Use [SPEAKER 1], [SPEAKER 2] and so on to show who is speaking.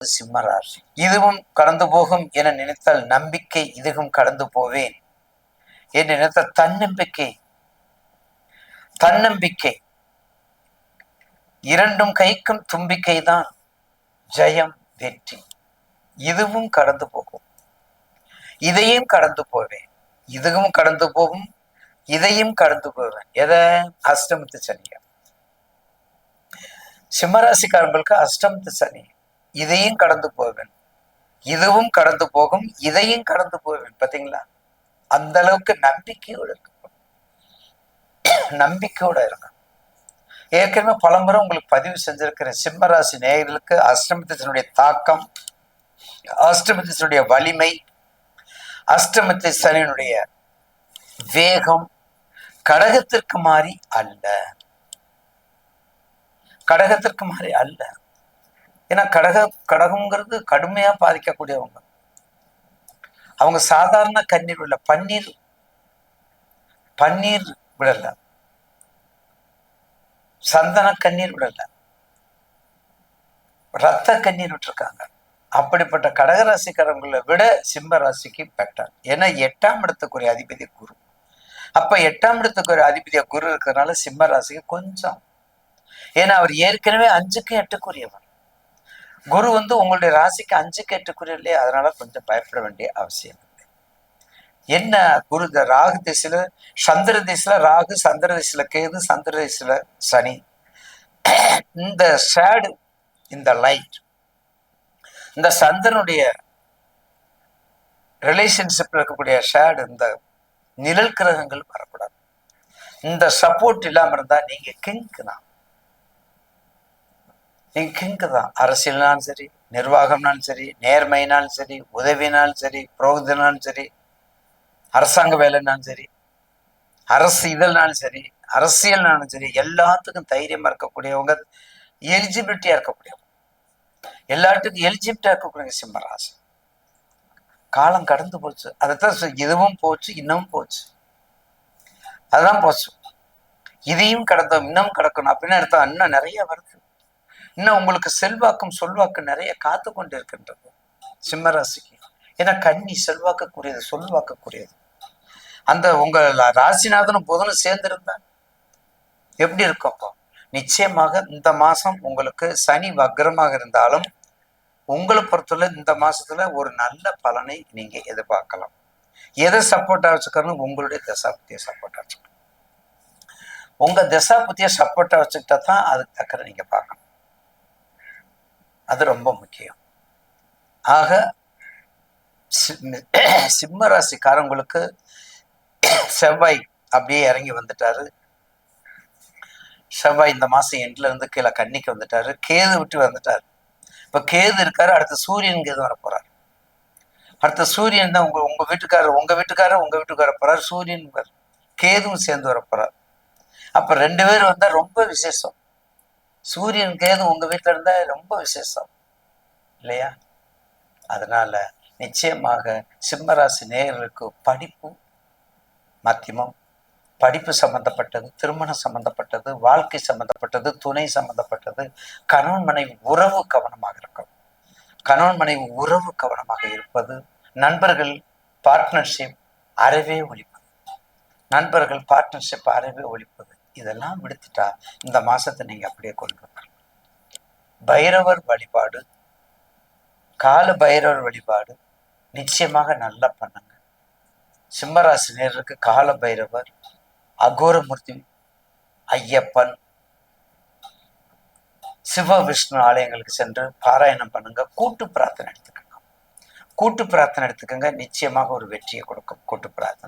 [SPEAKER 1] சிம்ம இதுவும் கடந்து போகும் என நினைத்தால் நம்பிக்கை இதுவும் கடந்து போவேன். என்று நினைத்த தன்னம்பிக்கை தன்னம்பிக்கை. இரண்டும் கைக்கும் தும்பிக்கை தான் ஜெயம் வெற்றி. இதுவும் கடந்து போகும். இதையும் கடந்து போவேன். இதுவும் கடந்து போகும். இதையும் கடந்து போவேன். எதை? அஷ்டமத்து சனியா. சிம்மராசிக்காரங்களுக்கு அஷ்டமத்து சனி. இதையும் கடந்து போவேன். இதுவும் கடந்து போகும் இதையும் கடந்து போவேன். பாத்தீங்களா? அந்த அளவுக்கு நம்பிக்கையோட இருக்கு நம்பிக்கையோட இருக்கும் ஏற்கனவே பலமுறை உங்களுக்கு பதிவு செஞ்சிருக்கிறேன். சிம்மராசி நேயர்களுக்கு அஷ்டமத்தினுடைய தாக்கம் அஷ்டமத்தினுடைய வலிமை அஷ்டமத்தை சனியினுடைய வேகம் கடகத்திற்கு மாறி அல்ல. கடகத்திற்கு மாறி அல்ல. ஏன்னா கடக கடகம்ங்கிறது கடுமையா பாதிக்கக்கூடியவங்க. அவங்க சாதாரண கண்ணீர் விடல பன்னீர் பன்னீர் விடல. சந்தன கண்ணீர் விடல. ரத்த கண்ணீர் விட்டுருக்காங்க. அப்படிப்பட்ட கடகராசிக்காரங்களை விட சிம்ம ராசிக்கு பெட்டர் ஏன்னா எட்டாம் இடத்துக்குரிய அதிபதி குரு. அப்ப எட்டாம் இடத்துக்குரிய அதிபதியா குரு இருக்கிறதுனால சிம்ம ராசிக்கு கொஞ்சம். ஏன்னா அவர் ஏற்கனவே அஞ்சுக்கு எட்டுக்குரியவர் குரு வந்து உங்களுடைய ராசிக்கு அஞ்சுக்கு எட்டுக்குரிய இல்லையா அதனால கொஞ்சம் பயப்பட வேண்டிய அவசியம் இல்லை. என்ன குரு இந்த ராகு திசையில சந்திர திசையில ராகு சந்திர திசையில கேது சந்திர திசையில சனி. இந்த ஷேடு இந்த லைட் இந்த சந்திரனுடைய ரிலேஷன்ஷிப்ல இருக்கக்கூடிய ஷேடு இந்த நிழல் கிரகங்கள் வரக்கூடாது. இந்த சப்போர்ட் இல்லாம இருந்தா நீங்க கிங்க் தான் நீங்க தான் அரசியல்னாலும் சரி நிர்வாகம்னாலும் சரி நேர்மைனாலும் சரி உதவினாலும் சரி புரோகிதனாலும் சரி அரசாங்க வேலைனாலும் சரி அரசு இதழ்னாலும் சரி அரசியல்னாலும் சரி எல்லாத்துக்கும் தைரியமா இருக்கக்கூடியவங்க எலிஜிபிலிட்டியா இருக்கக்கூடியவங்க. எல்லாத்துக்கும் எலிஜிபிலிட்டியாக இருக்கக்கூடிய சிம்மராசி. காலம் கடந்து போச்சு. அதைத்தான் இதுவும் போச்சு இன்னமும் போச்சு. அதுதான் போச்சு. இதையும் கடந்தோம் இன்னும் கடக்கணும் அப்படின்னு எடுத்தா இன்னும் நிறைய வருது. இன்னும் உங்களுக்கு செல்வாக்கும் சொல்வாக்கு நிறைய காத்து கொண்டு இருக்கின்றது சிம்மராசிக்கு. ஏன்னா கன்னி செல்வாக்கக்கூடியது சொல்வாக்கக்கூடியது அந்த உங்க ராசிநாதனும் புதனும் சேர்ந்திருந்தா எப்படி இருக்கும் அப்போ? நிச்சயமாக இந்த மாசம் உங்களுக்கு சனி வக்ரமாக இருந்தாலும் உங்களை பொறுத்தவரை இந்த மாசத்துல ஒரு நல்ல பலனை நீங்க எதிர்பார்க்கலாம். எதை சப்போர்ட்டா வச்சுக்கணும் உங்களுடைய தசாபுத்தியை சப்போர்ட்டா வச்சுக்கணும். உங்க தசாபுத்தியை சப்போர்ட்டா வச்சுக்கிட்டா தான் அதுக்கு தக்கற நீங்க பார்க்கணும். அது ரொம்ப முக்கியம். ஆக சிம்ம- சிம்ம ராசிக்காரங்களுக்கு செவ்வாய் அப்படியே இறங்கி வந்துட்டாரு. செவ்வாய் இந்த மாசம் எண்ட்ல இருந்து கீழே கன்னிக்கு வந்துட்டாரு. கேது விட்டு வந்துட்டாரு. இப்ப கேது இருக்காரு அடுத்து சூரியன் கேது வர போறாரு. அடுத்த சூரியன் தான் உங்க உங்க வீட்டுக்காரர் உங்க வீட்டுக்காரர் உங்க வீட்டுக்காரர் போறாரு. சூரியன் கேதுவும் சேர்ந்து வர போறாரு. அப்ப ரெண்டு பேரும் வந்தா ரொம்ப விசேஷம். சூரியன் கேது உங்க வீட்டுல இருந்தா ரொம்ப விசேஷம். இல்லையா? அதனால நிச்சயமாக சிம்மராசி நேயர்களுக்கு படிப்பு மத்தியமம். படிப்பு சம்பந்தப்பட்டது திருமணம் சம்பந்தப்பட்டது வாழ்க்கை சம்பந்தப்பட்டது துணை சம்பந்தப்பட்டது. கணவன் மனைவி உறவு கவனமாக இருக்கும் கணவன் மனைவி உறவு கவனமாக இருப்பது நண்பர்கள் பார்ட்னர்ஷிப் அறவே ஒழிப்பது. நண்பர்கள் பார்ட்னர்ஷிப் அறவே ஒழிப்பது. இதெல்லாம் விடுத்துட்டா இந்த மாசத்தை நீங்க அப்படியே கொண்டு வரலாம் பைரவர் வழிபாடு கால பைரவர் வழிபாடு நிச்சயமாக நல்லா பண்ணுங்க. சிம்மராசி நேருக்கு கால பைரவர் அகோரமூர்த்தி ஐயப்பன் சிவ விஷ்ணு ஆலயங்களுக்கு சென்று பாராயணம் பண்ணுங்க. கூட்டு பிரார்த்தனை எடுத்துக்கோங்க. கூட்டு பிரார்த்தனை எடுத்துக்கோங்க. நிச்சயமாக ஒரு வெற்றியை கொடுக்கும். கூட்டு பிரார்த்தனை.